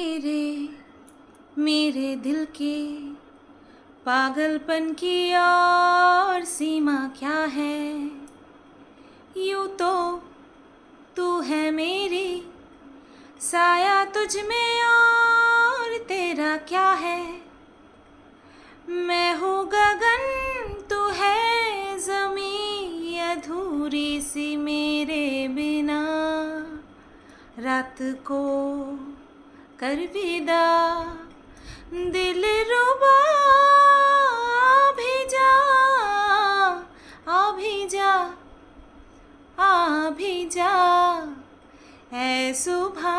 मेरे मेरे दिल के पागलपन की और सीमा क्या है? यूँ तो तू है मेरी, साया तुझ में और तेरा क्या है? मैं हूँ गगन, तू है जमी अधूरी सी मेरे बिना। रात को कर विदा। दिल रुबा भेजा आ भेजा आ भेजा ऐ सुभा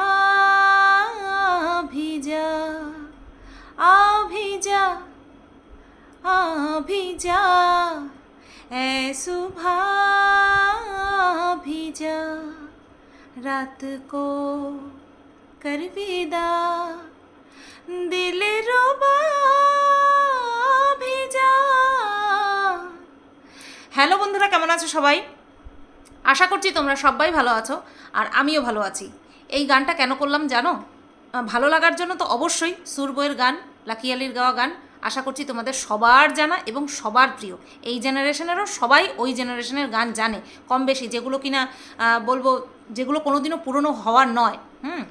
भेजा आ भेजा आ भेजा ऐ सुभा भेजा रात को করবি দা দিলের হ্যালো বন্ধুরা, কেমন আছো সবাই? আশা করছি তোমরা সবাই ভালো আছো, আর আমিও ভালো আছি। এই গানটা কেন করলাম জানো? ভালো লাগার জন্য তো অবশ্যই সুরবয়ের গান, লাকি লাকিয়ালির গাওয়া গান আশা করছি তোমাদের সবার জানা এবং সবার প্রিয়। এই জেনারেশনেরও সবাই ওই জেনারেশনের গান জানে। কম বেশি যেগুলো কিনা বলব যেগুলো কোনোদিনও পুরনো হওয়ার নয়। হুম?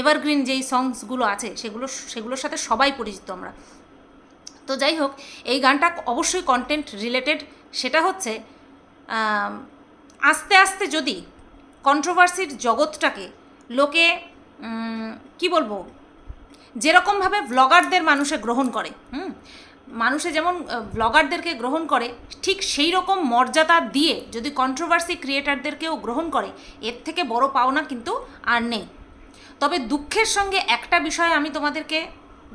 এভারগ্রিন যেই সংসগুলো আছে, সেগুলো, সেগুলোর সাথে সবাই পরিচিত আমরা। তো যাই হোক এই গানটা অবশ্যই কন্টেন্ট রিলেটেড সেটা হচ্ছে আস্তে আস্তে যদি কন্ট্রোভার্সির জগৎটাকে লোকে কি বলব, যেরকমভাবে ব্লগারদের মানুষে গ্রহণ করে, হুম? মানুষে যেমন ব্লগারদেরকে গ্রহণ করে, ঠিক সেই রকম মর্যাদা দিয়ে যদি কন্ট্রোভার্সি ক্রিয়েটারদেরকেও গ্রহণ করে, এর থেকে বড় পাওনা কিন্তু আর নেই। তবে দুঃখের সঙ্গে একটা বিষয় আমি তোমাদেরকে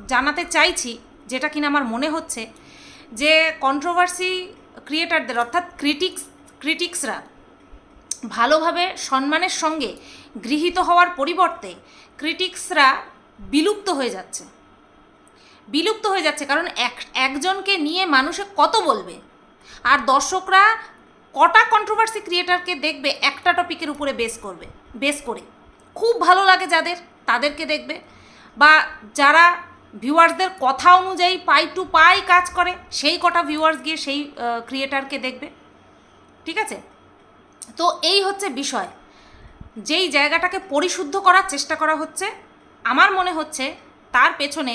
জানাতে চাইছি, যেটা কিনা আমার মনে হচ্ছে, যে কন্ট্রোভার্সি ক্রিয়েটারদের অর্থাৎ ক্রিটিক্স ক্রিটিক্সরা ভালোভাবে সম্মানের সঙ্গে গৃহীত হওয়ার পরিবর্তে ক্রিটিক্সরা বিলুপ্ত হয়ে যাচ্ছে। বিলুপ্ত হয়ে যাচ্ছে কারণ এক, একজনকে নিয়ে মানুষে কত বলবে? আর দর্শকরা কটা কন্ট্রোভার্সি ক্রিয়েটারকে দেখবে একটা টপিকের উপরে বেস করবে বেস করে? খুব ভালো লাগে যাদের, তাদেরকে দেখবে। বা যারা ভিউয়ার্সদের কথা অনুযায়ী পাই টু পাই কাজ করে, সেই কটা ভিউয়ার্স গিয়ে সেই ক্রিয়েটারকে দেখবে। ঠিক আছে? তো এই হচ্ছে বিষয়। যেই জায়গাটাকে পরিশুদ্ধ করার চেষ্টা করা হচ্ছে, আমার মনে হচ্ছে তার পেছনে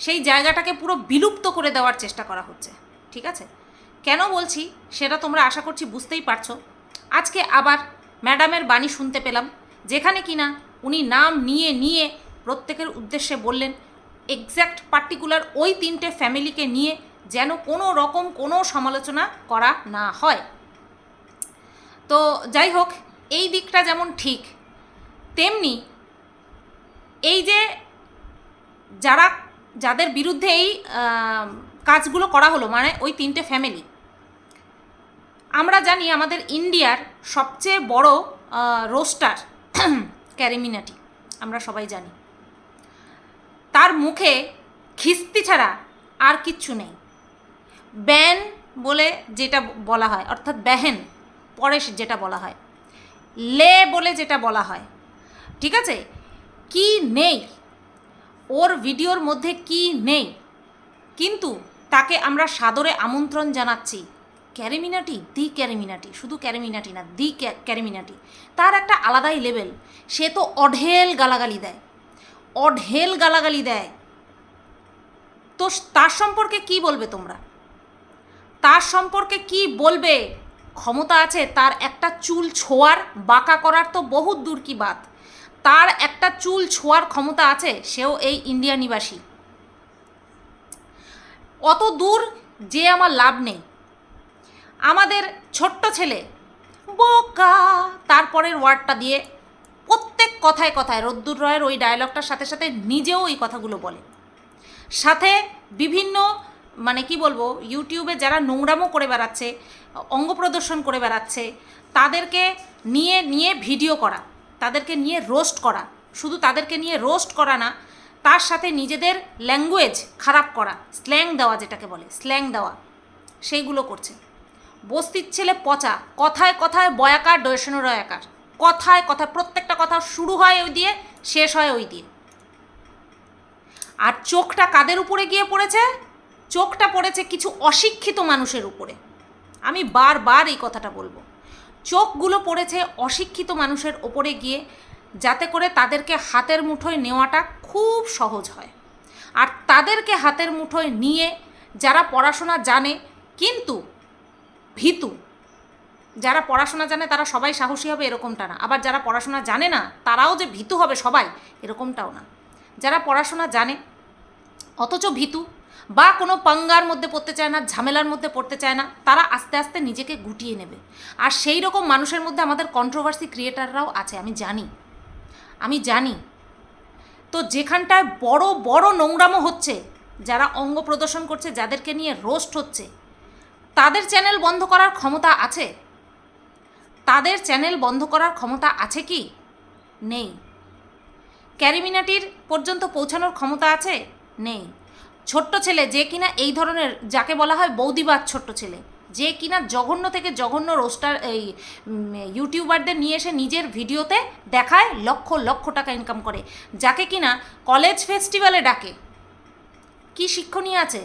সেই জায়গাটাকে পুরো বিলুপ্ত করে দেওয়ার চেষ্টা করা হচ্ছে। ঠিক আছে? কেন বলছি? সেটা তোমরা আশা করছি বুঝতেই পারছ। আজকে আবার ম্যাডামের বাণী শুনতে পেলাম। যেখানে কিনা উনি নাম নিয়ে নিয়ে প্রত্যেকের উদ্দেশ্যে বললেন এক্স্যাক্ট পার্টিকুলার ওই তিনটে ফ্যামিলিকে নিয়ে যেন কোনো রকম কোনো সমালোচনা করা না হয়। তো যাই হোক, এই দিকটা যেমন ঠিক, তেমনি এই যে যারা, যাদের বিরুদ্ধে এই কাজগুলো করা হলো মানে ওই তিনটে ফ্যামিলি আমরা জানি আমাদের ইন্ডিয়ার সবচেয়ে বড় রোস্টার ক্যারিমিনাটি, আমরা সবাই জানি। তার মুখে খিস্তি ছাড়া আর কিচ্ছু নেই। ব্যান বলে যেটা বলা হয়, অর্থাৎ ব্যাহেন পরে যেটা বলা হয়। লে বলে যেটা বলা হয়। ঠিক আছে? কি নেই? ওর ভিডিওর মধ্যে কি নেই? কিন্তু তাকে আমরা সাদরে আমন্ত্রণ জানাচ্ছি। ক্যারিমিনাটি, দি ক্যারিমিনাটি, শুধু ক্যারিমিনাটি না, দি ক্যা- ক্যারিমিনাটি। তার একটা আলাদাই লেভেল সে তো অঢেল গালাগালি দেয়। অঢেল গালাগালি দেয়। তো তার সম্পর্কে কি বলবে তোমরা? তার সম্পর্কে কি বলবে? ক্ষমতা আছে, তার একটা চুল ছোঁয়ার, বাঁকা করার তো বহুত দূর কি বাত। তার একটা চুল ছোঁয়ার ক্ষমতা আছে, সেও এই ইন্ডিয়া নিবাসী। অত দূর যে আমার লাভ নেই। আমাদের ছোট্ট ছেলে, বোকা। তারপরের ওয়ার্ডটা দিয়ে প্রত্যেক কথায় কথায় রদ্দুর রয়ের ওই ডায়লগটার সাথে সাথে নিজেও এই কথাগুলো বলে। সাথে বিভিন্ন মানে কি বলব ইউটিউবে যারা নোংরামো করে বেড়াচ্ছে, অঙ্গ প্রদর্শন করে বেড়াচ্ছে, তাদেরকে নিয়ে নিয়ে ভিডিও করা, তাদেরকে নিয়ে রোস্ট করা, শুধু তাদেরকে নিয়ে রোস্ট করা না, তার সাথে নিজেদের ল্যাঙ্গুয়েজ খারাপ করা স্ল্যাং দেওয়া যেটাকে বলে স্ল্যাং দেওয়া, সেইগুলো করছে। বস্তির ছেলে পচা, কথায় কথায় বয়াকার, ডয়েশনো রয়াকার। কথায় কথায় প্রত্যেকটা কথা শুরু হয় ওই দিয়ে, শেষ হয় ওই দিয়ে। আর চোখটা কাদের উপরে গিয়ে পড়েছে? চোখটা পড়েছে কিছু অশিক্ষিত মানুষের উপরে। আমি বারবার এই কথাটা বলব। চোখগুলো পড়েছে অশিক্ষিত মানুষের ওপরে গিয়ে, যাতে করে তাদেরকে হাতের মুঠোয় নেওয়াটা খুব সহজ হয়। আর তাদেরকে হাতের মুঠোয় নিয়ে যারা পড়াশোনা জানে, কিন্তু ভীতু। যারা পড়াশোনা জানে তারা সবাই সাহসী হবে এরকমটা না। আবার যারা পড়াশোনা জানে না, তারাও যে ভীতু হবে সবাই, এরকমটাও না। যারা পড়াশোনা জানে, অথচ ভীতু, বা কোনো পাঙ্গার মধ্যে পড়তে চায় না, ঝামেলার মধ্যে পড়তে চায় না, তারা আস্তে আস্তে নিজেকে গুটিয়ে নেবে। আর সেই রকম মানুষের মধ্যে আমাদের কন্ট্রোভার্সি ক্রিয়েটাররাও আছে, আমি জানি। আমি জানি। তো যেখানটায় বড় বড় নোংরামো হচ্ছে, যারা অঙ্গ প্রদর্শন করছে, যাদেরকে নিয়ে রোস্ট হচ্ছে তাদের চ্যানেল বন্ধ করার ক্ষমতা আছে? তাদের চ্যানেল বন্ধ করার ক্ষমতা আছে কি? নেই। ক্যারিমিনাটির পর্যন্ত পৌঁছানোর ক্ষমতা আছে? নেই। ছোট্ট ছেলে যে কিনা এই ধরনের যাকে বলা হয় বৌদিবাদ ছোট্ট ছেলে, যে কিনা জঘন্য থেকে জঘন্য রোস্টার এই ইউটিউবারদের নিয়ে এসে নিজের ভিডিওতে দেখায় লক্ষ লক্ষ টাকা ইনকাম করে, যাকে কিনা কলেজ ফেস্টিভ্যালে ডাকে। কি শিক্ষণীয় আছে?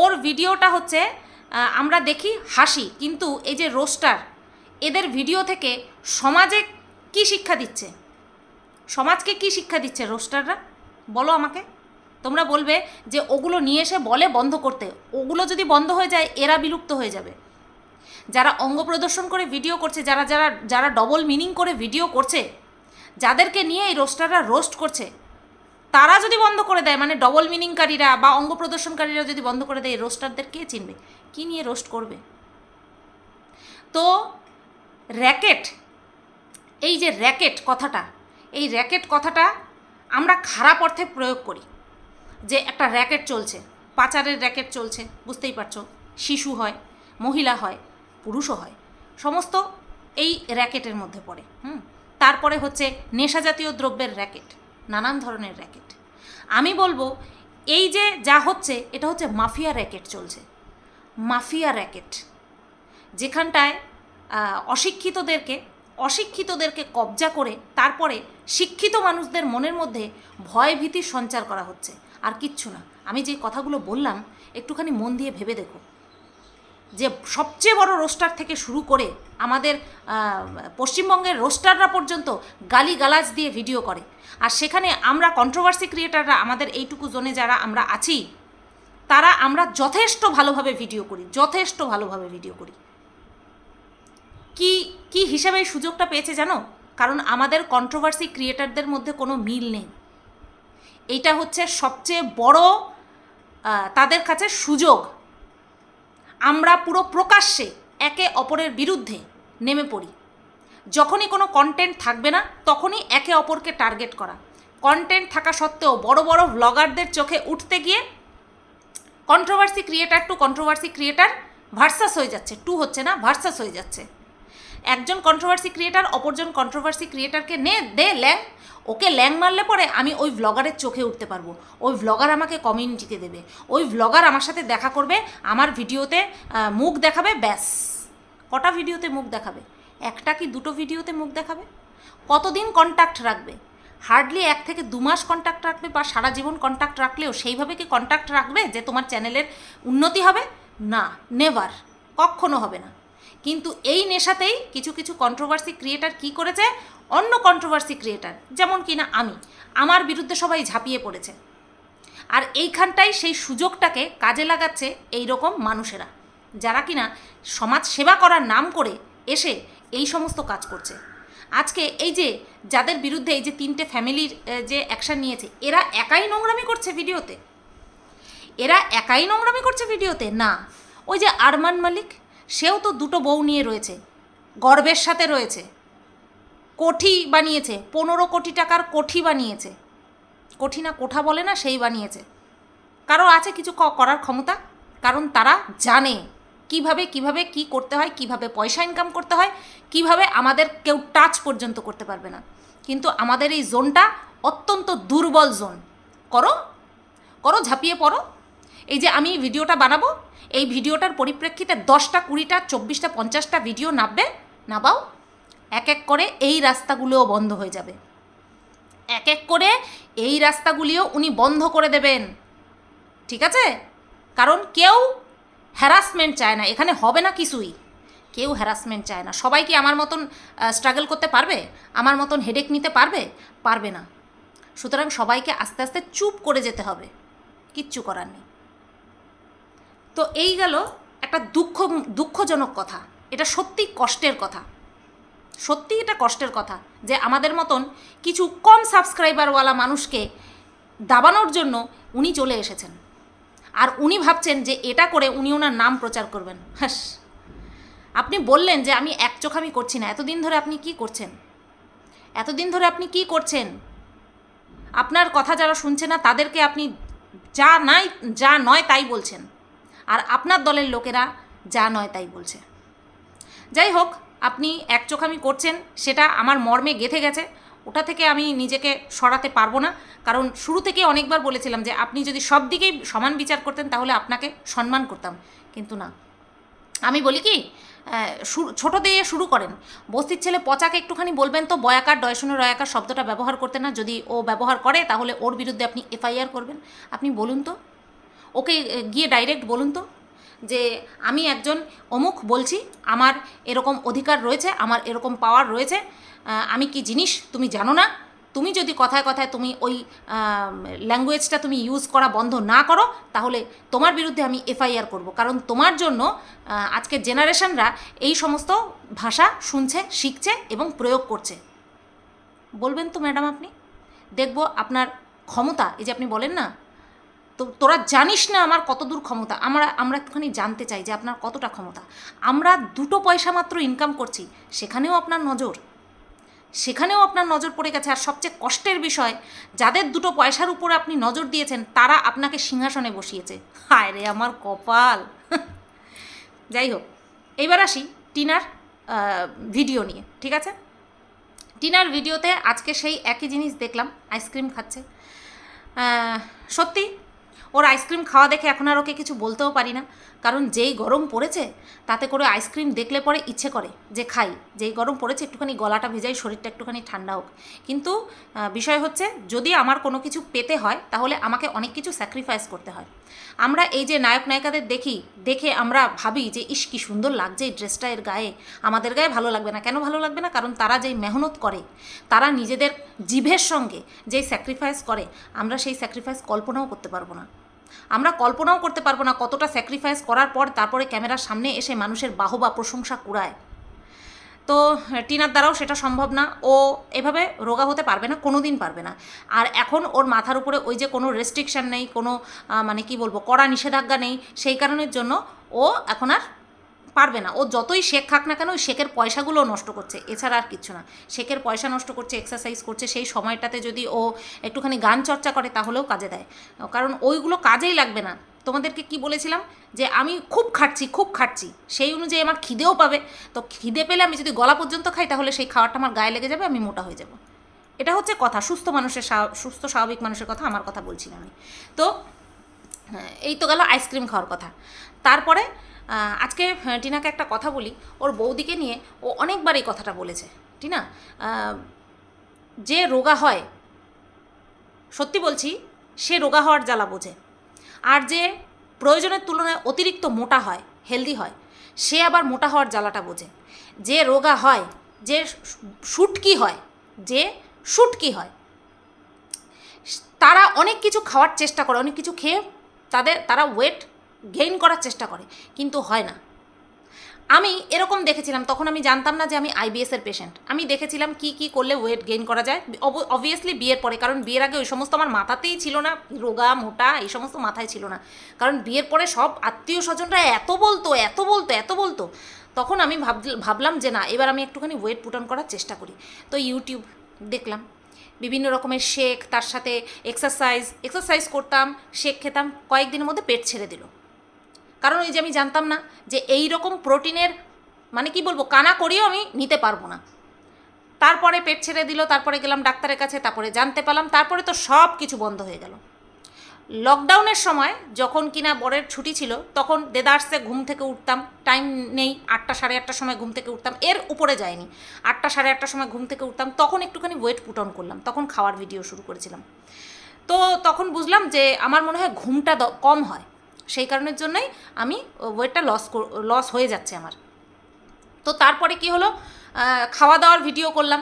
ওর ভিডিওটা হচ্ছে আমরা দেখি হাসি, কিন্তু এই যে রোস্টার, এদের ভিডিও থেকে সমাজে কি শিক্ষা দিচ্ছে? সমাজকে কি শিক্ষা দিচ্ছে রোস্টাররা? বলো আমাকে। তোমরা বলবে যে ওগুলো নিয়ে এসে বলে বন্ধ করতে। ওগুলো যদি বন্ধ হয়ে যায়, এরা বিলুপ্ত হয়ে যাবে। যারা অঙ্গ প্রদর্শন করে ভিডিও করছে, যারা যারা যারা ডবল মিনিং করে ভিডিও করছে, যাদেরকে নিয়ে এই রোস্টাররা রোস্ট করছে তারা যদি বন্ধ করে দেয় মানে ডবল মিনিংকারীরা বা অঙ্গ প্রদর্শনকারীরা যদি বন্ধ করে দেয় রোস্টারদের কে চিনবে? কি নিয়ে রোস্ট করবে? তো র্যাকেট এই যে র্যাকেট কথাটা, এই র্যাকেট কথাটা আমরা খারাপ অর্থে প্রয়োগ করি। যে একটা র্যাকেট চলছে, পাচারের র্যাকেট চলছে, বুঝতেই পারছ? শিশু হয়, মহিলা হয়, পুরুষও হয়, সমস্ত এই র্যাকেটের মধ্যে পড়ে, হুম? তারপরে হচ্ছে নেশাজাতীয় দ্রব্যের র্যাকেট নানান ধরনের র্যাকেট। আমি বলব, এই যে যা হচ্ছে, এটা হচ্ছে মাফিয়া র্যাকেট চলছে। Mafia racket. যেখানটায় অশিক্ষিতদেরকে অশিক্ষিতদেরকে কবজা করে তারপরে শিক্ষিত মানুষদের মনের মধ্যে ভয় ভীতি সঞ্চার করা হচ্ছে। আর কিচ্ছু না। আমি যে কথাগুলো বললাম, একটুখানি মন দিয়ে ভেবে দেখো। যে সবচেয়ে বড় রোস্টার থেকে শুরু করে আমাদের পশ্চিমবঙ্গের রোস্টাররা পর্যন্ত গালিগালাজ দিয়ে ভিডিও করে। আর সেখানে আমরা কন্ট্রোভার্সি ক্রিয়েটাররা আমাদের এইটুকু জোনে যারা আমরা আছি, তারা আমরা যথেষ্ট ভালোভাবে ভিডিও করি, যথেষ্ট ভালোভাবে ভিডিও করি। কি কি হিসাবে সুযোগটা পেয়েছে জানো? কারণ আমাদের কন্ট্রোভার্সি ক্রিয়েটারদের মধ্যে কোনো মিল নেই। এইটা হচ্ছে সবচেয়ে বড় তাদের কাছে সুযোগ। আমরা পুরো প্রকাশ্যে একে অপরের বিরুদ্ধে নেমে পড়ি। যখনই কোনো কন্টেন্ট থাকবে না, তখনই একে অপরকে টার্গেট করা। কন্টেন্ট থাকা সত্ত্বেও বড় বড় ব্লগারদের চোখে উঠতে গিয়ে controversy creator to controversy creator versus হয়ে যাচ্ছে। টু হচ্ছে না ভার্সাস হয়ে যাচ্ছে। একজন কন্ট্রোভার্সি ক্রিয়েটার অপরজন কন্ট্রোভার্সি ক্রিয়েটারকে নে, দে ল্যাং। ওকে ল্যাং মারলে পরে আমি ওই ভ্লগারের চোখে উঠতে পারব। ওই ভ্লগার আমাকে কমিউনিটিতে দেবে। ওই ভ্লগার আমার সাথে দেখা করবে, আমার ভিডিওতে মুখ দেখাবে, ব্যাস। কটা ভিডিওতে মুখ দেখাবে? একটা কি দুটো ভিডিওতে মুখ দেখাবে? কতদিন কন্ট্যাক্ট রাখবে? হার্ডলি এক থেকে দু মাস কন্ট্যাক্ট রাখবে বা সারা জীবন কন্ট্যাক্ট রাখলেও সেইভাবে কি কন্ট্যাক্ট রাখবে যে তোমার চ্যানেলের উন্নতি হবে? না নেভার কখনো হবে না। কিন্তু এই নেশাতেই কিছু কিছু কন্ট্রোভার্সি ক্রিয়েটার কি করেছে? অন্য কন্ট্রোভার্সি ক্রিয়েটার যেমন কিনা আমি। আমার বিরুদ্ধে সবাই ঝাঁপিয়ে পড়েছে। আর এইখানটাই সেই সুযোগটাকে কাজে লাগাচ্ছে এই রকম মানুষেরা, যারা কিনা সমাজ সেবা করার নাম করে এসে এই সমস্ত কাজ করছে। আজকে এই যে যাদের বিরুদ্ধে এই যে তিনটে ফ্যামিলির যে অ্যাকশান নিয়েছে, এরা একাই নোংরামি করছে ভিডিওতে? এরা একাই নোংরামি করছে ভিডিওতে? না। ওই যে আরমান মালিক সেও তো দুটো বউ নিয়ে রয়েছে, গর্বের সাথে রয়েছে। কোঠি বানিয়েছে, পনেরো কোটি টাকার কোঠি বানিয়েছে। কোঠি না কোঠা বলে না, সেই বানিয়েছে। কারও আছে কিছু করার ক্ষমতা? কারণ তারা জানে কীভাবে কীভাবে, কি করতে হয়, কীভাবে পয়সা ইনকাম করতে হয়, কীভাবে আমাদের কেউ টাচ পর্যন্ত করতে পারবে না। কিন্তু আমাদের এই জোনটা অত্যন্ত দুর্বল জোন করো করো, ঝাঁপিয়ে পড়ো। এই যে আমি ভিডিওটা বানাবো এই ভিডিওটার পরিপ্রেক্ষিতে দশটা, কুড়িটা, চব্বিশটা, পঞ্চাশটা ভিডিও নাববে নাবাও এক এক করে এই রাস্তাগুলোও বন্ধ হয়ে যাবে। এক এক করে এই রাস্তাগুলিও উনি বন্ধ করে দেবেন। ঠিক আছে? কারণ কেউ হ্যারাসমেন্ট চায় না। এখানে হবে না কিছুই। কেউ হ্যারাসমেন্ট চায় না। সবাই কি আমার মতন স্ট্রাগল করতে পারবে? আমার মতন হেডেক নিতে পারবে? পারবে না। সুতরাং সবাইকে আস্তে আস্তে চুপ করে যেতে হবে। কিচ্ছু করার নেই। তো এই গেল একটা দুঃখ, দুঃখজনক কথা। এটা সত্যি কষ্টের কথা। সত্যি এটা কষ্টের কথা যে আমাদের মতন কিছু কম সাবস্ক্রাইবারওয়ালা মানুষকে দাবানোর জন্য উনি চলে এসেছেন। আর উনি ভাবছেন যে এটা করে উনি ওনার নাম প্রচার করবেন। হাস, আপনি বললেন যে আমি এক চোখ আমি করছি না। এতদিন ধরে আপনি কি করছেন? এতদিন ধরে আপনি কি করছেন? আপনার কথা যারা শুনছে না, তাদেরকে আপনি যা নাই, যা নয় তাই বলছেন। আপনার দলের লোকেরা যা নয় তাই বলছে। যাই হোক, আপনি এক চোখ আমি করছেন, সেটা আমার মর্মে গেথে গেছে। ওটা থেকে আমি নিজেকে সরাতে পারব না। কারণ শুরু থেকে অনেকবার বলেছিলাম যে, আপনি যদি সব দিকেই সমান বিচার করতেন, তাহলে আপনাকে সম্মান করতাম। কিন্তু না। আমি বলি কি ছোট দিয়ে শুরু করেন। বস্তির ছেলে পচাকে একটুখানি বলবেন তো, বয়াকার, ডয়শনের রয়াকার শব্দটা ব্যবহার করতে না। যদি ও ব্যবহার করে, তাহলে ওর বিরুদ্ধে আপনি এফআইআর করবেন। আপনি বলুন তো ওকে গিয়ে ডাইরেক্ট বলুন তো যে আমি একজন অমুক বলছি, আমার এরকম অধিকার রয়েছে, আমার এরকম পাওয়ার রয়েছে আমি কি জিনিস তুমি জানো না? তুমি যদি কথায় কথায় তুমি ওই ল্যাঙ্গুয়েজটা তুমি ইউজ করা বন্ধ না করো, তাহলে তোমার বিরুদ্ধে আমি এফআইআর করব। কারণ তোমার জন্য আজকের জেনারেশনরা এই সমস্ত ভাষা শুনছে, শিখছে এবং প্রয়োগ করছে। বলবেন তো ম্যাডাম আপনি? দেখব আপনার ক্ষমতা, এই যে আপনি বলেন না তো তোরা জানিস না আমার কত দূর ক্ষমতা? আমরা আমরা একটুখানি জানতে চাই যে আপনার কতটা ক্ষমতা। আমরা দুটো পয়সা মাত্র ইনকাম করছি, সেখানেও আপনার নজর। সেখানেও আপনার নজর পড়ে গেছে। আর সবচেয়ে কষ্টের বিষয়, যাদের দুটো পয়সার উপর আপনি নজর দিয়েছেন, তারা আপনাকে সিংহাসনে বসিয়েছে। হায় রে, আমার কপাল। যাই হোক এইবার আসি টিনার ভিডিও নিয়ে, ঠিক আছে? টিনার ভিডিওতে আজকে সেই একই জিনিস দেখলাম আইসক্রিম খাচ্ছে। সত্যি ওর আইসক্রিম খাওয়া দেখে এখন আর ওকে কিছু বলতেও পারি না। কারণ যেই গরম পড়েছে, তাতে করে আইসক্রিম দেখলে পরে ইচ্ছে করে যে খাই। যেই গরম পড়েছে, একটুখানি গলাটা ভেজাই, শরীরটা একটুখানি ঠান্ডা হোক। কিন্তু বিষয় হচ্ছে, যদি আমার কোনো কিছু পেতে হয়, তাহলে আমাকে অনেক কিছু স্যাক্রিফাইস করতে হয়। আমরা এই যে নায়ক নায়িকাদের দেখি, দেখে আমরা ভাবি যে, ইস, কি সুন্দর লাগছে এই ড্রেসটা এর গায়ে। আমাদের গায়ে ভালো লাগবে না। কেন ভালো লাগবে না? কারণ তারা যেই মেহনত করে, তারা নিজেদের জিভের সঙ্গে যেই স্যাক্রিফাইস করে, আমরা সেই স্যাক্রিফাইস কল্পনাও করতে পারব না। আমরা কল্পনাও করতে পারব না কতটা স্যাক্রিফাইস করার পর তারপরে ক্যামেরার সামনে এসে মানুষের বাহবা প্রশংসা কুড়ায়। তো, টিনার দ্বারাও সেটা সম্ভব না। ও এভাবে রোগা হতে পারবে না কোনো দিন পারবে না। আর এখন ওর মাথার উপরে ওই যে কোনো রেস্ট্রিকশান নেই, কোনো মানে কি বলব, কড়া নিষেধাজ্ঞা নেই, সেই কারণের জন্য ও এখন আর পারবে না। ও যতই শেখ খাক না কেন, ওই শেখের পয়সাগুলো নষ্ট করছে। এছাড়া আর কিছু না। শেখের পয়সা নষ্ট করছে এক্সারসাইজ করছে, সেই সময়টাতে যদি ও একটুখানি গান চর্চা করে, তাহলেও কাজে দেয়। কারণ ওইগুলো কাজেই লাগবে না। তোমাদেরকে কি বলেছিলাম? যে আমি খুব খাটছি খুব খাটছি। সেই অনুযায়ী আমার খিদেও পাবে। তো খিদে পেলে আমি যদি গলা পর্যন্ত খাই, তাহলে সেই খাওয়াটা আমার গায়ে লেগে যাবে, আমি মোটা হয়ে যাব। এটা হচ্ছে কথা। সুস্থ মানুষের সুস্থ, স্বাভাবিক মানুষের কথা, আমার কথা বলছি আমি। তো এই তো গেল আইসক্রিম খাওয়ার কথা। তারপরে আজকে টিনাকে একটা কথা বলি। ওর বৌদিকে নিয়ে ও অনেকবার এই কথাটা বলেছে, টিনা। যে রোগা হয়, সত্যি বলছি, সে রোগা হওয়ার জ্বালা বোঝে। আর যে প্রয়োজনের তুলনায় অতিরিক্ত মোটা হয়, হেলদি হয়, সে আবার মোটা হওয়ার জ্বালাটা বোঝে। যে রোগা হয়, যে শুটকি হয়, যে শুটকি হয়, তারা অনেক কিছু খাওয়ার চেষ্টা করে, অনেক কিছু খেয়ে তাদের তারা ওয়েট গেইন করার চেষ্টা করে, কিন্তু হয় না। আমি এরকম দেখেছিলাম, তখন আমি জানতাম না যে আমি আইবিএসের পেশেন্ট আমি দেখেছিলাম কি কি করলে ওয়েট গেইন করা যায়। অবভিয়াসলি বিয়ের পরে, কারণ বিয়ের আগে ওই সমস্ত আমার মাথাতেই ছিল না, রোগা, মোটা, এই সমস্ত মাথায় ছিল না। কারণ বিয়ের পরে সব আত্মীয় স্বজনরা এত বলতো এত বলতো এত বলতো। তখন আমি ভাব ভাবলাম যে না, এবার আমি একটুখানি ওয়েট পুট অন করার চেষ্টা করি। তো ইউটিউব দেখলাম। বিভিন্ন রকমের শেক, তার সাথে এক্সারসাইজ এক্সারসাইজ করতাম, শেক খেতাম, কয়েকদিনের মধ্যে পেট ছেড়ে দিল। কারণ ওই যে আমি জানতাম না যে এই রকম প্রোটিনের মানে কি বলব, কানা করিও আমি নিতে পারব না। তারপরে পেট ছেড়ে দিল, তারপরে গেলাম ডাক্তারের কাছে, তারপরে জানতে পারলাম, তারপরে তো সব কিছু বন্ধ হয়ে গেল। লকডাউনের সময় যখন কিনা বরের ছুটি ছিল, তখন দেদার্সে ঘুম থেকে উঠতাম। টাইম নেই, আটটা, সাড়ে আটটার সময় ঘুম থেকে উঠতাম। এর উপরে যায়নি আটটা, সাড়ে আটটার সময় ঘুম থেকে উঠতাম। তখন একটুখানি ওয়েট পুট অন করলাম। তখন খাওয়ার ভিডিও শুরু করেছিলাম। তো তখন বুঝলাম যে, আমার মনে হয় ঘুমটা কম হয়। সেই কারণের জন্যই আমি ওয়েটটা লস লস হয়ে যাচ্ছে আমার। তো তারপরে কি হলো? খাওয়া দাওয়ার ভিডিও করলাম।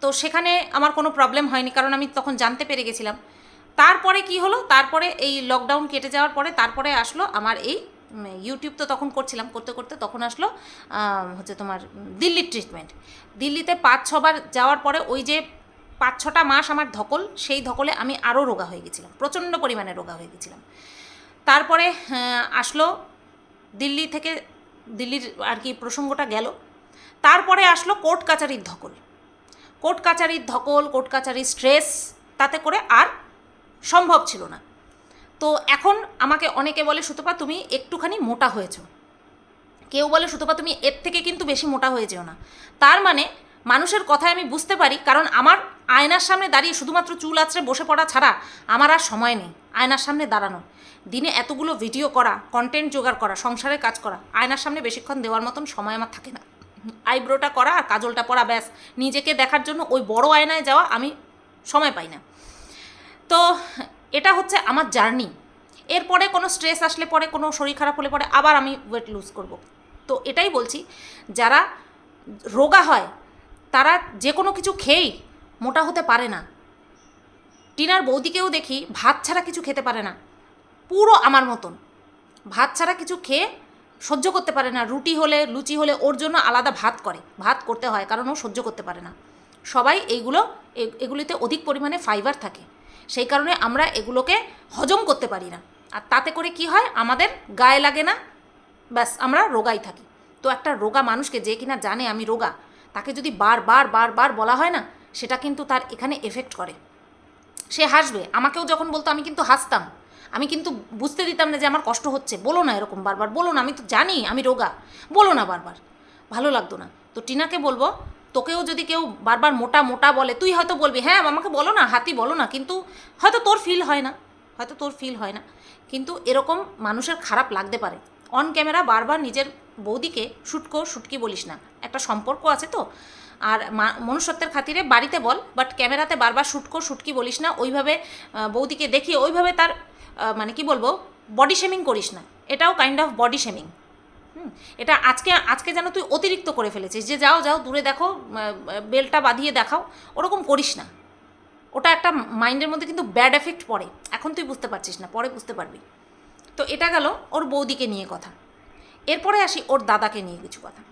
তো সেখানে আমার কোনো প্রবলেম হয়নি। কারণ আমি তখন জানতে পেরে গেছিলাম তারপরে কি হলো? তারপরে এই লকডাউন কেটে যাওয়ার পরে তারপরে আসলো আমার এই ইউটিউব তো তখন করছিলাম, করতে করতে তখন আসলো হচ্ছে তোমার দিল্লির ট্রিটমেন্ট দিল্লিতে পাঁচ ছবার যাওয়ার পরে ওই যে পাঁচ ছটা মাস আমার ধকল, সেই ধকলে আমি আরও রোগা হয়ে গেছিলাম, প্রচণ্ড পরিমাণে রোগা হয়ে গেছিলাম। তারপরে আসলো দিল্লি থেকে, দিল্লির আর কি প্রসঙ্গটা গেল। তারপরে আসলো কোর্ট কাচারির ধকল। কোর্ট কাচারির ধকল, কোর্ট কাচারির স্ট্রেস তাতে করে আর সম্ভব ছিল না। তো এখন আমাকে অনেকে বলে, সুতপা, তুমি একটুখানি মোটা হয়েছো। কেউ বলে, সুতপা, তুমি এর থেকে কিন্তু বেশি মোটা হয়ে যেও না। তার মানে মানুষের কথায় আমি বুঝতে পারি, কারণ আমার আয়নার সামনে দাঁড়িয়ে শুধুমাত্র চুল আঁচড়ে বসে পড়া ছাড়া আমার আর সময় নেই আয়নার সামনে দাঁড়ানো। দিনে এতগুলো ভিডিও করা কন্টেন্ট জোগাড় করা সংসারের কাজ করা, আয়নার সামনে বেশিক্ষণ দেওয়ার মতন সময় আমার থাকে না। আইব্রোটা করা আর কাজলটা পরা, ব্যাস। নিজেকে দেখার জন্য ওই বড় আয়নায় যাওয়া আমি সময় পাই না। তো এটা হচ্ছে আমার জার্নি। এরপরে কোনো স্ট্রেস আসলে পরে, কোনো শরীর খারাপ হলে পরে আবার আমি ওয়েট লুজ করব। তো এটাই বলছি, যারা রোগা হয়, তারা যে কোনো কিছু খেয়েই মোটা হতে পারে না। টিনার বৌদিকেও দেখি ভাত ছাড়া কিছু খেতে পারে না। পুরো আমার মতন। ভাত ছাড়া কিছু খেয়ে সহ্য করতে পারে না। রুটি হলে, লুচি হলে ওর জন্য আলাদা ভাত করে। ভাত করতে হয়, কারণ ও সহ্য করতে পারে না। সবাই এইগুলো এগুলিতে অধিক পরিমাণে ফাইবার থাকে। সেই কারণে আমরা এগুলোকে হজম করতে পারি না। আর তাতে করে কি হয়? আমাদের গায়ে লাগে না। ব্যাস, আমরা রোগাই থাকি। তো একটা রোগা মানুষকে যে কিনা জানে আমি রোগা, তাকে যদি বারবার বারবার বলা হয় না, সেটা কিন্তু তার এখানে এফেক্ট করে। সে হাসবে। আমাকেও যখন বলতো, আমি কিন্তু হাসতাম। আমি কিন্তু বুঝতে দিতাম না যে আমার কষ্ট হচ্ছে। বলো না এরকম বারবার। বলো না, আমি তো জানি আমি রোগা। বলো না বারবার। ভালো লাগতো না। তো টিনাকে বলব তোকেও যদি কেউ বারবার মোটা মোটা বলে, তুই হয়তো বলবি হ্যাঁ আমাকে বলো না, হাতি বলো না। কিন্তু হয়তো তোর ফিল হয় না, হয়তো তোর ফিল হয় না। কিন্তু এরকম মানুষের খারাপ লাগতে পারে। অন ক্যামেরা বারবার নিজের বৌদিকে, শুটকো, শুটকি বলিস না। একটা সম্পর্ক আছে তো। আর মনুষ্যত্বের খাতিরে বাড়িতে বল বাট ক্যামেরাতে বারবার শুটকো, শুটকি বলিস না। ওইভাবে বৌদিকে দেখিয়ে, ওইভাবে তার মানে কি বলব বডি শেমিং করিস না। এটাও কাইন্ড অফ বডি শেমিং এটা আজকে আজকে যেন তুই অতিরিক্ত করে ফেলেছিস। যে যাও যাও, দূরে দেখো বেলটা বাঁধিয়ে দেখাও, ওরকম করিস না। ওটা একটা মাইন্ডের মধ্যে কিন্তু ব্যাড এফেক্ট পড়ে। এখন তুই বুঝতে পারছিস না, পরে বুঝতে পারবি। তো এটা গেল ওর বৌদিকে নিয়ে কথা। এরপরে আসি ওর দাদাকে নিয়ে কিছু কথা।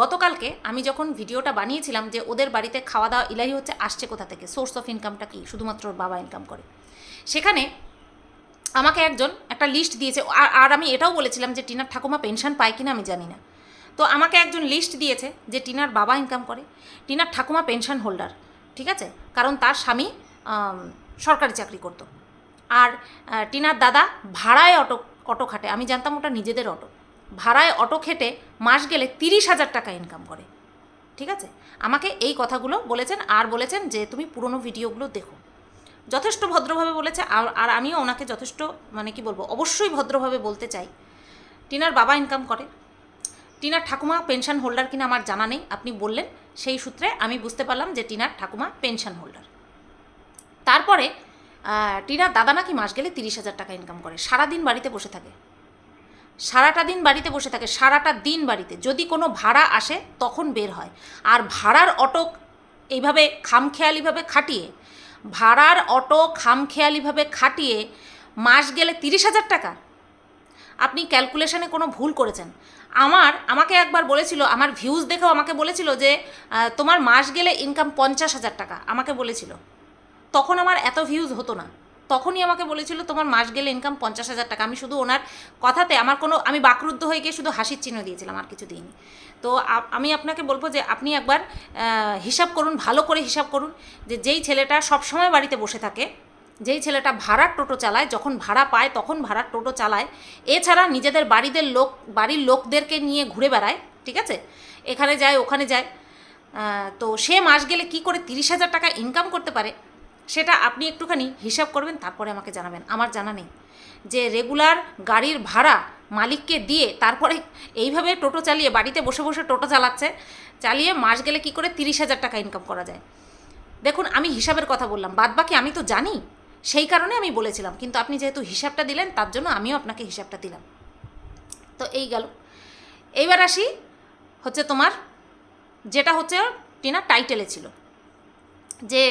গতকালকে আমি যখন ভিডিওটা বানিয়েছিলাম যে ওদের বাড়িতে খাওয়া দাওয়া ইলাহি হচ্ছে, আসছে কোথা থেকে? সোর্স অফ ইনকামটা কি? শুধুমাত্র ওর বাবা ইনকাম করে। সেখানে আমাকে একজন একটা লিস্ট দিয়েছে। আর আর আমি এটাও বলেছিলাম যে টিনার ঠাকুমা পেনশন পায় কিনা আমি জানি না। তো আমাকে একজন লিস্ট দিয়েছে যে টিনার বাবা ইনকাম করে, টিনার ঠাকুমা পেনশন হোল্ডার ঠিক আছে? কারণ তার স্বামী সরকারি চাকরি করতো। আর টিনার দাদা ভাড়ায় অটো অটো খাটে, আমি জানতাম ওটা নিজেদের অটো। ভাড়ায় অটো খেটে মাস গেলে তিরিশ হাজার টাকা ইনকাম করে। ঠিক আছে? আমাকে এই কথাগুলো বলেছেন, আর বলেছেন যে তুমি পুরনো ভিডিওগুলো দেখো। যথেষ্ট ভদ্রভাবে বলেছে, আর আমিও ওনাকে যথেষ্ট মানে কি বলব, অবশ্যই ভদ্রভাবে বলতে চাই। টিনার বাবা ইনকাম করে। টিনার ঠাকুমা পেনশন হোল্ডার কিনা আমার জানা নেই, আপনি বললেন, সেই সূত্রে আমি বুঝতে পারলাম যে টিনার ঠাকুমা পেনশন হোল্ডার তারপরে টিনার দাদা নাকি মাস গেলে তিরিশ হাজার টাকা ইনকাম করে, সারাদিন বাড়িতে বসে থাকে। সারাটা দিন বাড়িতে বসে থাকে, সারাটা দিন বাড়িতে। যদি কোনো ভাড়া আসে, তখন বের হয়। আর ভাড়ার অটো এইভাবে খামখেয়ালিভাবে খাটিয়ে ভাড়ার অটো খামখেয়ালিভাবে খাটিয়ে মাস গেলে তিরিশ হাজার টাকা? আপনি ক্যালকুলেশনে কোনো ভুল করেছেন। আমার, আমাকে একবার বলেছিল, আমার ভিউজ দেখেও আমাকে বলেছিল যে তোমার মাস গেলে ইনকাম পঞ্চাশ হাজার টাকা, আমাকে বলেছিল। তখন আমার এত ভিউজ হতো না। তখনই আমাকে বলেছিল, তোমার মাস গেলে ইনকাম পঞ্চাশ হাজার টাকা। আমি শুধু ওনার কথাতে, আমার কোনো, আমি বাকরুদ্ধ হয়ে গিয়ে শুধু হাসির চিহ্ন দিয়েছিলাম আর কিছু দিইনি। তো আমি আপনাকে বলব যে আপনি একবার হিসাব করুন, ভালো করে হিসাব করুন যে যেই ছেলেটা সবসময় বাড়িতে বসে থাকে, যেই ছেলেটা ভাড়ার টোটো চালায়, যখন ভাড়া পায় তখন ভাড়ার টোটো চালায়। এছাড়া নিজেদের বাড়িদের লোক, বাড়ির লোকদেরকে নিয়ে ঘুরে বেড়ায়, ঠিক আছে? এখানে যায়, ওখানে যায়। তো সে মাস গেলে কি করে তিরিশ হাজার টাকা ইনকাম করতে পারে, সেটা আপনি একটুখানি হিসাব করবেন, তারপরে আমাকে জানাবেন। আমার জানা নেই। যে রেগুলার গাড়ির ভাড়া মালিককে দিয়ে তারপরে এইভাবে টোটো চালিয়ে বাড়িতে বসে বসে টোটো চালাচ্ছে, চালিয়ে মাস গেলে কি করে তিরিশ হাজার টাকা ইনকাম করা যায়? দেখুন, আমি হিসাবের কথা বললাম বাদ বাকি আমি তো জানি, সেই কারণে আমি বলেছিলাম, কিন্তু আপনি যেহেতু হিসাবটা দিলেন, তার জন্য আমিও আপনাকে হিসাবটা দিলাম। তো এই গেল। এইবার আসি হচ্ছে তোমার, যেটা হচ্ছে টিনা টাইটেলে ছিল, যে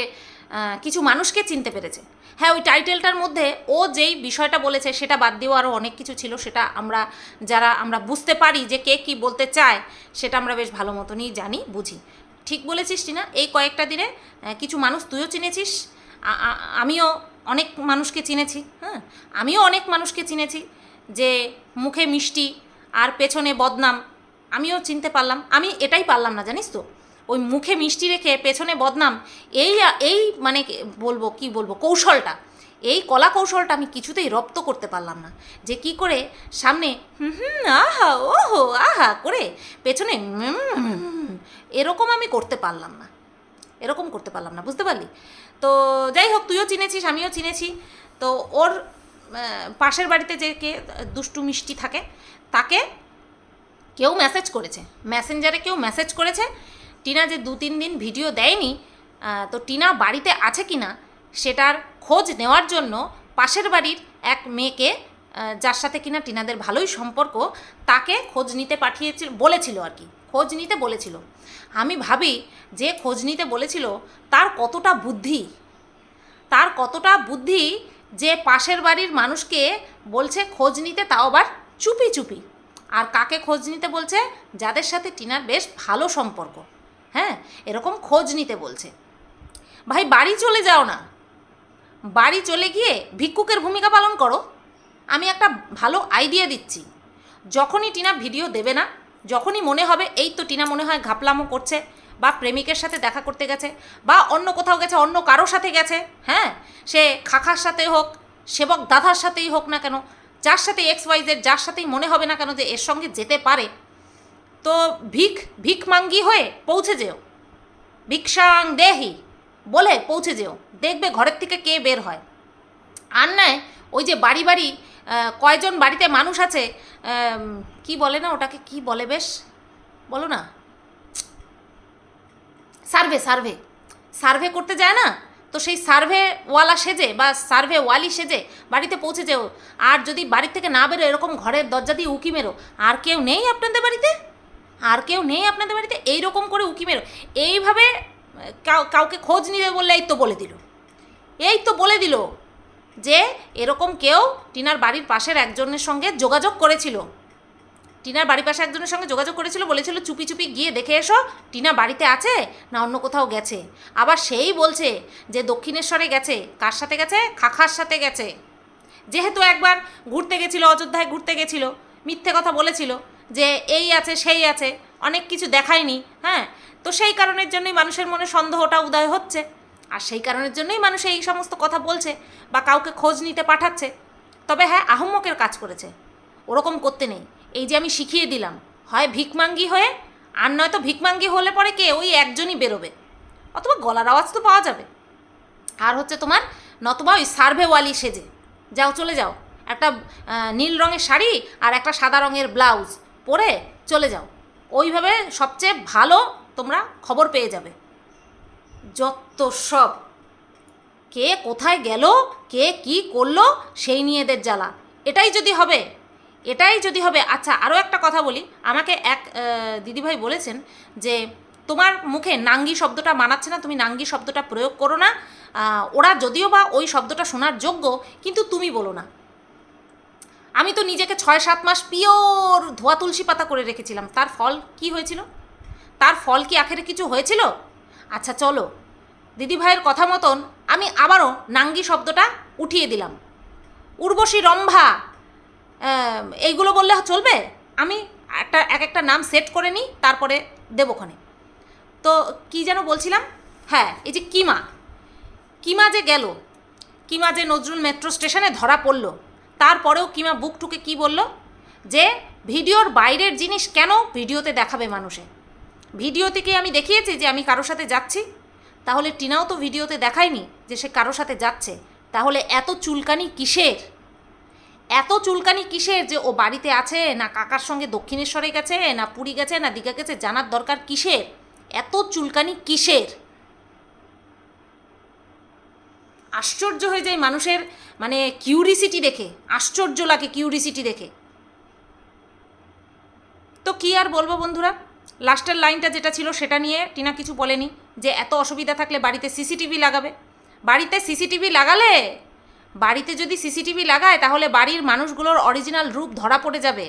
কিছু মানুষকে চিনতে পেরেছে। হ্যাঁ ওই টাইটেলটার মধ্যে ও যেই বিষয়টা বলেছে সেটা বাদ দিয়েও আরও অনেক কিছু ছিল, সেটা আমরা, যারা আমরা বুঝতে পারি যে কে কী বলতে চায়, সেটা আমরা বেশ ভালো মতনই জানি, বুঝি। ঠিক বলেছিস, টিনা? এই কয়েকটা দিনে কিছু মানুষ, তুইও চিনেছিস? আমিও অনেক মানুষকে চিনেছি হ্যাঁ? আমিও অনেক মানুষকে চিনেছি যে মুখে মিষ্টি আর পেছনে বদনাম, আমিও চিনতে পারলাম, আমি এটাই পারলাম না, জানিস তো? ওই মুখে মিষ্টি রেখে পেছনে বদনাম, এই এই মানে বলব, কি বলব, কৌশলটা, এই কলা কৌশলটা আমি কিছুতেই রপ্ত করতে পারলাম না। যে কি করে সামনে হুম আহা, ওহো, আহা করে পেছনে এরকম আমি করতে পারলাম না। এরকম করতে পারলাম না, বুঝতে পারলি? তো যাই হোক, তুইও চিনেছিস, আমিও চিনেছি। তো ওর পাশের বাড়িতে যে কে, দুষ্টু মিষ্টি থাকে, তাকে কেউ মেসেজ করেছে। মেসেঞ্জারে কেউ মেসেজ করেছে টিনা যে দু তিন দিন ভিডিও দেয়নি তো টিনা বাড়িতে আছে কি না সেটার খোঁজ নেওয়ার জন্য পাশের বাড়ির এক মেয়েকে যার সাথে কিনা টিনাদের ভালোই সম্পর্ক, তাকে খোঁজ নিতে পাঠিয়েছিল, বলেছিল আর কি, খোঁজ নিতে বলেছিল। আমি ভাবি যে খোঁজ নিতে বলেছিল, তার কতটা বুদ্ধি, তার কতটা বুদ্ধি যে পাশের বাড়ির মানুষকে বলছে খোঁজ নিতে, তাও আবার চুপি চুপি। আর কাকে খোঁজ নিতে বলছে? যাদের সাথে টিনার বেশ ভালো সম্পর্ক। হ্যাঁ এরকম খোঁজ নিতে বলছে। ভাই, বাড়ি চলে যাও না। বাড়ি চলে গিয়ে ভিক্ষুকের ভূমিকা পালন করো। আমি একটা ভালো আইডিয়া দিচ্ছি। যখনই টিনা ভিডিও দেবে না, যখনই মনে হবে, এই তো টিনা মনে হয় ঘাপলামো করছে, বা প্রেমিকের সাথে দেখা করতে গেছে, বা অন্য কোথাও গেছে, অন্য কারোর সাথে গেছে হ্যাঁ? সে খাখার সাথে হোক, সেবক দাদার সাথেই হোক না কেন, যার সাথে এক্স ওয়াইজের যার সাথেই মনে হবে না কেন যে এর সঙ্গে যেতে পারে তো ভিক ভিক মাঙ্গি হয়ে পৌঁছে যেও। ভিক্ষাং দেহি বলে পৌঁছে যেও। দেখবে ঘরের থেকে কে বের হয়। আর নয় ওই যে বাড়ি বাড়ি কয়জন বাড়িতে মানুষ আছে কি বলে না ওটাকে, কি বলে বেশ? বলো না। Survey survey. সার্ভে করতে যায় না? তো সেই সার্ভেওয়ালা সেজে বা সার্ভে ওয়ালি সেজে বাড়িতে পৌঁছে যেও। আর যদি বাড়ি থেকে না বেরো এরকম ঘরের দরজা দিয়ে উকি মেরো। আর কেউ নেই আপনাদের বাড়িতে? আর কেউ নেই আপনাদের বাড়িতে, এইরকম করে উকি মেরো। এইভাবে কাউকে খোঁজ নিতে বললে এই তো বলে দিল। এই তো বলে দিল যে, এরকম কেউ টিনার বাড়ির পাশের একজনের সঙ্গে যোগাযোগ করেছিল। টিনার বাড়ির পাশে একজনের সঙ্গে যোগাযোগ করেছিল, বলেছিল, চুপি চুপি গিয়ে দেখে এসো, টিনা বাড়িতে আছে না অন্য কোথাও গেছে? আবার সেই বলছে যে, দক্ষিণেশ্বরে গেছে, কার সাথে গেছে? খাখার সাথে গেছে। যেহেতু একবার ঘুরতে গেছিল, অযোধ্যায় ঘুরতে গেছিল, মিথ্যে কথা বলেছিল যে এই আছে, সেই আছে, অনেক কিছু দেখায়নি হ্যাঁ? তো সেই কারণের জন্যই মানুষের মনে সন্দেহটা উদয় হচ্ছে। আর সেই কারণের জন্যই মানুষ এই সমস্ত কথা বলছে বা কাউকে খোঁজ নিতে পাঠাচ্ছে। তবে হ্যাঁ আহম্মকের কাজ করেছে। ওরকম করতে নেই। এই যে আমি শিখিয়ে দিলাম, হয় ভিকমাঙ্গি হয়ে, আর নয়তো ভিকমাঙ্গি হলে পরে কে? ওই একজনই বেরোবে। অথবা গলার আওয়াজ তো পাওয়া যাবে। আর হচ্ছে তোমার, নতবা ওই সার্ভেওয়ালি সেজে। যাও, চলে যাও। একটা নীল রঙের শাড়ি আর একটা সাদা রঙের ব্লাউজ। পরে চলে যাও। ওইভাবে সবচেয়ে ভালো তোমরা খবর পেয়ে যাবে। যত সব। কে কোথায় গেল, কে কি করল, সেই নিয়ে এদের জ্বালা। এটাই যদি হবে, এটাই যদি হবে আচ্ছা আরও একটা কথা বলি। আমাকে এক দিদিভাই বলেছেন যে, তোমার মুখে নাঙ্গি শব্দটা মানাচ্ছে না, তুমি নাঙ্গি শব্দটা প্রয়োগ করো না। ওরা যদিও বা ওই শব্দটা শোনার যোগ্য, কিন্তু তুমি বলো না। আমি তো নিজেকে ছয় সাত মাস পিওর ধোয়া তুলসী পাতা করে রেখেছিলাম। তার ফল কি হয়েছিল? তার ফল কি আখেরে কিছু হয়েছিল? আচ্ছা চলো। দিদিভাইয়ের কথা মতন আমি আবারও নাঙ্গি শব্দটা উঠিয়ে দিলাম। উর্বশী রম্ভা এইগুলো বললে চলবে? আমি একটা, এক একটা নাম সেট করে নিই, তারপরে দেবক্ষণে তো কি যেন বলছিলাম? হ্যাঁ এই যে কিমা। কিমা যে গেল, কিমা যে নজরুল মেট্রো স্টেশনে ধরা পড়ল তারপরেও কিমা বুক টুকে কি বলল? যে, ভিডিওর বাইরের জিনিস কেন ভিডিওতে দেখাবে মানুষে? ভিডিওতে কি আমি দেখিয়েছি যে আমি কারোর সাথে যাচ্ছি। তাহলে টিনাও তো ভিডিওতে দেখায়নি যে সে কারোর সাথে যাচ্ছে। তাহলে এত চুলকানি কিসের? এত চুলকানি কিসের যে ও বাড়িতে আছে, না কাকার সঙ্গে দক্ষিণেশ্বরে গেছে, না পুরী গেছে, না দীঘা গেছে, জানার দরকার কিসের? এত চুলকানি কিসের? আশ্চর্য হয়ে যায় মানুষের মানে কিউরিসিটি দেখে, আশ্চর্য লাগে কিউরিসিটি দেখে। তো কি আর বলব বন্ধুরা? লাস্টের লাইনটা যেটা ছিল সেটা নিয়ে টিনা কিছু বলেনি, যে এত অসুবিধা থাকলে বাড়িতে সিসিটিভি লাগাবে। বাড়িতে সিসিটিভি লাগালে, বাড়িতে যদি সিসিটিভি লাগায়, তাহলে বাড়ির মানুষগুলোর অরিজিনাল রূপ ধরা পড়ে যাবে।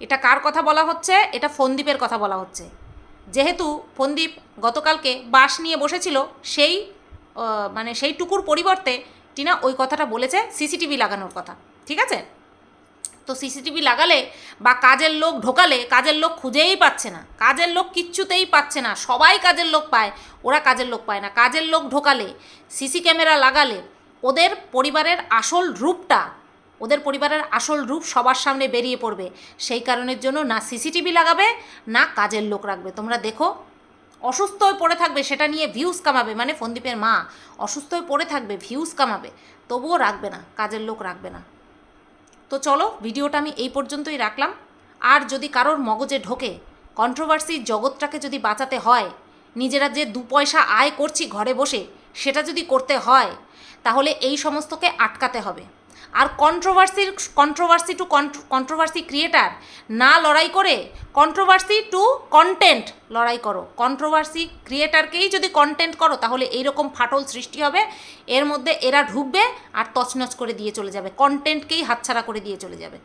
এটা কার কথা বলা হচ্ছে? এটা ফন্দীপের কথা বলা হচ্ছে। যেহেতু ফন্দীপ গতকালকে বাস নিয়ে বসেছিল, সেই মানে সেই টুকুর পরিবর্তে টিনা ওই কথাটা বলেছে, সিসিটিভি লাগানোর কথা, ঠিক আছে? তো সিসিটিভি লাগালে বা কাজের লোক ঢোকালে কাজের লোক খুঁজেই পাচ্ছে না, কাজের লোক কিচ্ছুতেই পাচ্ছে না, সবাই কাজের লোক পায়, ওরা কাজের লোক পায় না, কাজের লোক ঢোকালে, সিসি ক্যামেরা লাগালে ওদের পরিবারের আসল রূপটা, ওদের পরিবারের আসল রূপ সবার সামনে বেরিয়ে পড়বে, সেই কারণের জন্য না সিসিটিভি লাগাবে, না কাজের লোক রাখবে। তোমরা দেখো অসুস্থ হয়ে পড়ে থাকবে, সেটা নিয়ে ভিউজ কামাবে মানে ফন্দীপের মা অসুস্থ হয়ে পড়ে থাকবে ভিউজ কামাবে, তবুও রাখবে না, কাজের লোক রাখবে না। তো চলো, ভিডিওটা আমি এই পর্যন্তই রাখলাম। আর যদি কারোর মগজে ঢোকে কন্ট্রোভার্সির জগৎটাকে যদি বাঁচাতে হয়, নিজেরা যে দু পয়সা আয় করছি ঘরে বসে, সেটা যদি করতে হয়, তাহলে এই সমস্তকে আটকাতে হবে। আর কন্ট্রোভার্সির কন্ট্রোভার্সি টু কন্ট্রোভার্সি ক্রিয়েটার না লড়াই করে কন্ট্রোভার্সি টু কন্টেন্ট লড়াই করো। কন্ট্রোভার্সি ক্রিয়েটারকেই যদি কন্টেন্ট করো, তাহলে এইরকম ফাটল সৃষ্টি হবে। এর মধ্যে এরা ঢুকবে আর তছনছ করে দিয়ে চলে যাবে। কন্টেন্টকেই হাতছাড়া করে দিয়ে চলে যাবে।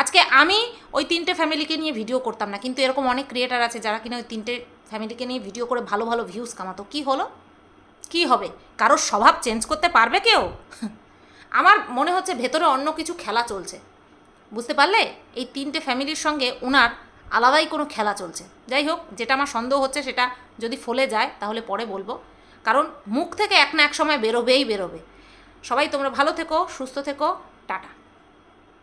আজকে আমি ওই তিনটে ফ্যামিলিকে নিয়ে ভিডিও করতাম না, কিন্তু এরকম অনেক ক্রিয়েটার আছে যারা কিনা ওই তিনটে ফ্যামিলিকে নিয়ে ভিডিও করে ভালো ভালো ভিউজ কামাতো। কি হলো? কি হবে? কারোর স্বভাব চেঞ্জ করতে পারবে কেউ? আমার মনে হচ্ছে ভেতরে অন্য কিছু খেলা চলছে। বুঝতে পারলে? এই তিনটে ফ্যামিলির সঙ্গে ওনার আলাদাই কোনো খেলা চলছে। যাই হোক, যেটা আমার সন্দেহ হচ্ছে সেটা যদি ফলে যায়, তাহলে পরে বলব। কারণ মুখ থেকে এক না এক সময় বেরোবেই বেরোবে। সবাই তোমরা ভালো থেকো, সুস্থ থেকো, টাটা।